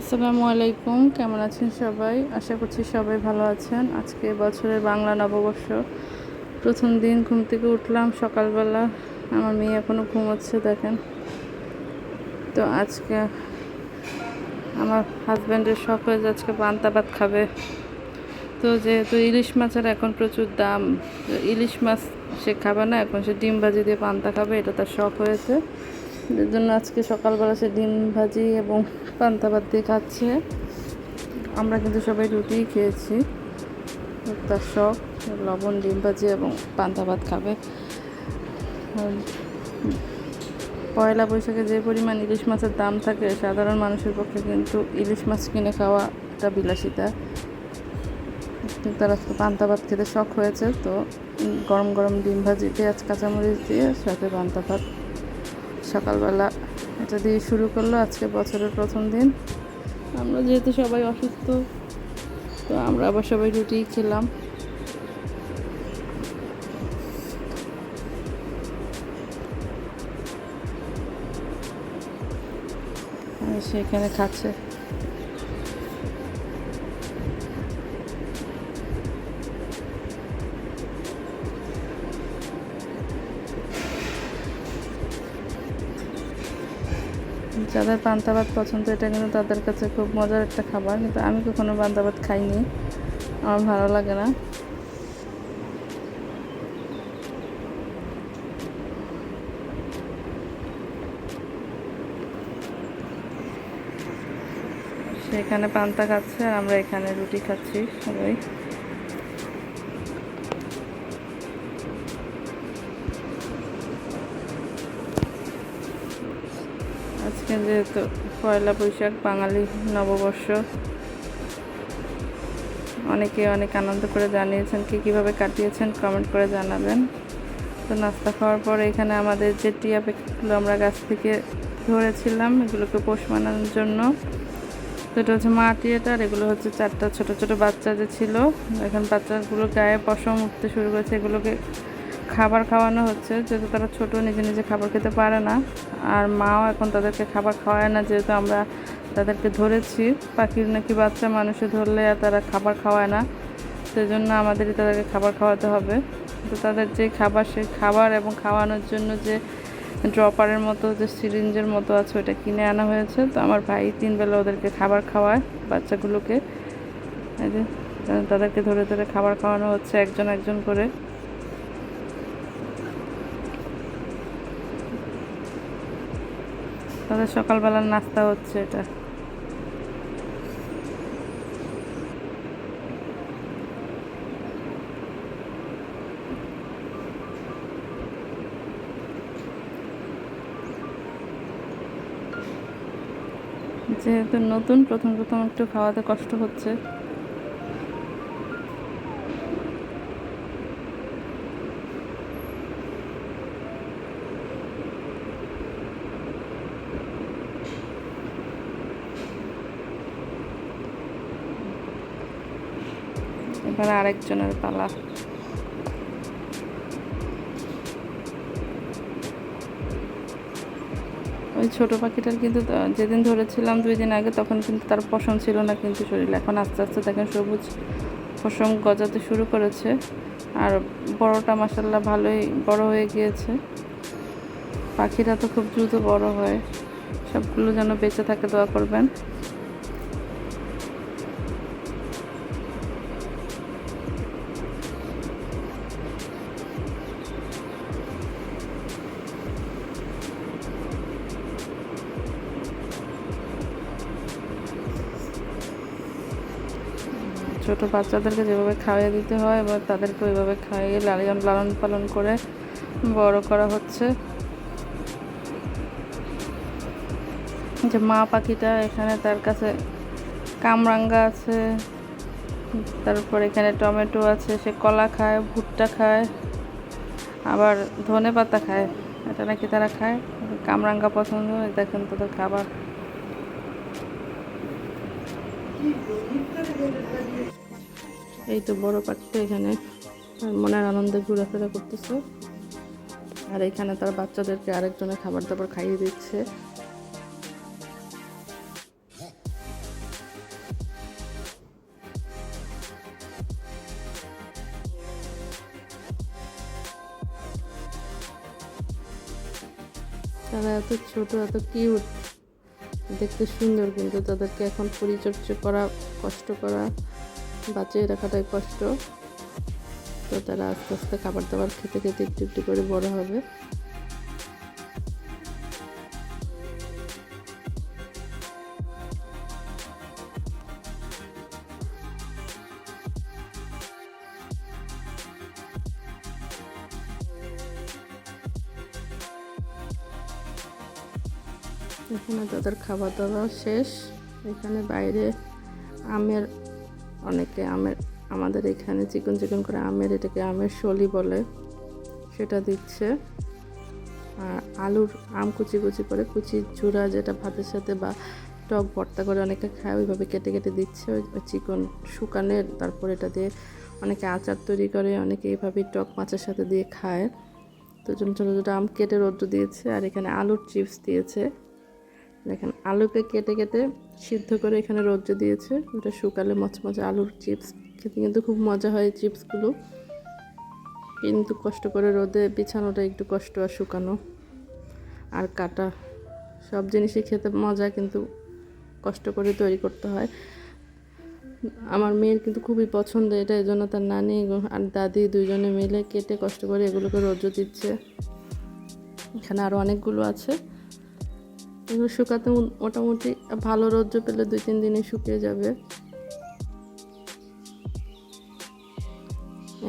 আসসালামু আলাইকুম, কেমন আছেন সবাই? আশা করছি সবাই ভালো আছেন। আজকে বছরের বাংলা নববর্ষ। প্রথম দিন ঘুম থেকে উঠলাম সকালবেলা। আমার মেয়ে এখনও ঘুমোচ্ছে, দেখেন। তো আজকে আমার হাজব্যান্ডের শখ হয়েছে আজকে পান্তা ভাত খাবে। তো যেহেতু ইলিশ মাছের এখন প্রচুর দাম ইলিশ মাছ সে খাবে না, এখন সে ডিম ভাজি দিয়ে পান্তা খাবে, এটা তার শখ হয়েছে। এর জন্য আজকে সকালবেলা সে ডিম ভাজি এবং পান্তা ভাত দিয়ে খাচ্ছে। আমরা কিন্তু সবাই রুটিই খেয়েছি। তার শখ, লবণ, ডিম ভাজি এবং পান্তা ভাত খাবে। পয়লা বৈশাখে যে পরিমাণ ইলিশ মাছের দাম থাকে, সাধারণ মানুষের পক্ষে কিন্তু ইলিশ মাছ কিনে খাওয়া একটা বিলাসিতা। তার আজকে পান্তা ভাত খেতে শখ হয়েছে, তো গরম গরম ডিম ভাজি পেঁয়াজ, কাঁচামরিচ দিয়ে সাথে পান্তা ভাত সকালবেলা। এটা দিয়ে শুরু করল আজকে বছরের প্রথম দিন। আমরা যেহেতু সবাই অসুস্থ, তো আমরা আবার সবাই রুটি খেলাম। সেখানে খাচ্ছে। যাদের পান্তা ভাত পছন্দ, এটা কিন্তু তাদের কাছে খুব মজার একটা খাবার। কিন্তু আমি কখনো পান্তা ভাত খাইনি। আমার ভালো লাগে না। সেখানে পান্তা খাচ্ছে আর আমরা এখানে রুটি খাচ্ছি সবাই। আজকে যেহেতু পয়লা বৈশাখ, বাঙালি নববর্ষ, অনেকে অনেক আনন্দ করে জানিয়েছেন কি কীভাবে কাটিয়েছেন কমেন্ট করে জানাবেন। তো নাস্তা খাওয়ার পর এখানে আমাদের যে টিয়া পাখিগুলো আমরা গাছ থেকে ধরেছিলাম, এগুলোকে পোষ মানানোর জন্য। তো এটা হচ্ছে মা টিয়াটার এগুলো হচ্ছে চারটা ছোট ছোট বাচ্চা যে ছিল। এখন বাচ্চাগুলো গায়ে পশম উঠতে শুরু করেছে, এগুলোকে খাবার খাওয়ানো হচ্ছে, যেহেতু তারা ছোট, নিজে নিজে খাবার খেতে পারে না। আর মাও এখন তাদেরকে খাবার খাওয়ায় না, যেহেতু আমরা তাদেরকে ধরেছি। পাখির নাকি বাচ্চা, মানুষে ধরলে আর তারা খাবার খাওয়ায় না। সেজন্য আমাদেরই তাদেরকে খাবার খাওয়াতে হবে। তো তাদের যে খাবার, সেই খাবার এবং খাওয়ানোর জন্য যে ড্রপারের মতো, যে সিরিঞ্জের মতো আছে, ওটা কিনে আনা হয়েছে। তো আমার ভাই তিন বেলা ওদেরকে খাবার খাওয়ায় বাচ্চাগুলোকে। তাদেরকে ধরে ধরে খাবার খাওয়ানো হচ্ছে একজন একজন করে। তাদের সকালবেলার নাস্তা হচ্ছে এটা। যেহেতু নতুন প্রথম প্রথম একটু খাওয়াতে কষ্ট হচ্ছে। এবার আরেকজনের পালা। ওই ছোট পাখিটার কিন্তু যেদিন ধরেছিলাম দুই দিন আগে, তখন কিন্তু তার পশম ছিল না কিন্তু শরীরে। এখন আস্তে আস্তে দেখেন সবুজ পশম গজাতে শুরু করেছে। আর বড়টা মাসাল্লাহ ভালোই বড় হয়ে গিয়েছে। পাখিরা তো খুব দ্রুত বড় হয়। সবগুলো যেন বেঁচে থাকে, দোয়া করবেন। ছোট বাচ্চাদেরকে যেভাবে খাইয়ে দিতে হয় এবার তাদেরকে ওইভাবে খাইয়ে লালন লালন পালন করে বড় করা হচ্ছে। যে মা পাখিটা এখানে তার কাছে কামরাঙ্গা আছে, তারপর এখানে টমেটো আছে, সে কলা খায়, ভুট্টা খায়, আবার ধনে পাতা খায়। এটা নাকি তারা খায়? কামরাঙ্গা পছন্দ? দেখেন তাদের খাবার। এই তো বড় পাখিটা এখানে। মনের আনন্দে ঘোরাফেরা করতেছে। আর এখানে তার বাচ্চাদেরকে আরেকজনের খাবার দাবার খাইয়ে দিচ্ছে। তারা এত ছোট, এত কিউট দেখতে সুন্দর কিন্তু তাদেরকে এখন পরিচর্যা করা, কষ্ট করা, বাঁচিয়ে রাখাটাই কষ্ট। তো তারা আস্তে আস্তে খাবার দাবার খেতে খেতে একটু একটু করে বড় হবে। এখানে তাদের খাবার দাবার শেষ। এখানে বাইরে আমের, অনেকে আমের, আমাদের এখানে চিকন চিকন করে আমের, এটাকে আমের শলি বলে, সেটা দিচ্ছে। আর আলুর আম কুচি কুচি করে, কুচি চূড়া যেটা ভাতের সাথে বা টক ভর্তা করে অনেকে খায়, ওইভাবে কেটে কেটে দিচ্ছে। ওই চিকন শুকানে, তারপর এটা দিয়ে অনেকে আচার তৈরি করে, অনেকে এইভাবে টক মাছের সাথে দিয়ে খায়। তো ছোটো ছোটো আম কেটে রোদ্র দিয়েছে, আর এখানে আলুর চিপস দিয়েছে। দেখেন, আলুকে কেটে কেটে সিদ্ধ করে এখানে রোদ্র দিয়েছে। ওটা শুকালে মচমচে আলুর চিপস, খেতে কিন্তু খুব মজা হয় চিপসগুলো। কিন্তু কষ্ট করে রোদে বিছানোটা একটু কষ্ট আর শুকানো। আর কাটা, সব জিনিসই খেতে মজা, কিন্তু কষ্ট করে তৈরি করতে হয়। আমার মেয়ের কিন্তু খুবই পছন্দ এটা, এই জন্য তার নানি আর দাদি দুইজনে মিলে কেটে কষ্ট করে এগুলোকে রোদ্র দিচ্ছে। এখানে আরও অনেকগুলো আছে। এগুলো শুকাতে মোটামুটি ভালো রৌদ্র পেলে দুই, তিন দিনে শুকিয়ে যাবে।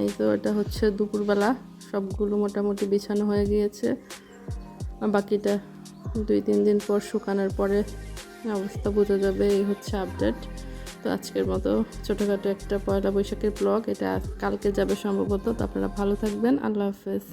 এই তো এটা হচ্ছে দুপুরবেলা, সবগুলো মোটামুটি বিছানো হয়ে গিয়েছে। বাকিটা দুই, তিন দিন পর শুকানোর পরে অবস্থা বোঝা যাবে, এই হচ্ছে আপডেট তো আজকের মতো ছোটোখাটো একটা পয়লা বৈশাখের ব্লগ এটা কালকে যাবে সম্ভবত, তো আপনারা ভালো থাকবেন, আল্লাহ হাফেজ।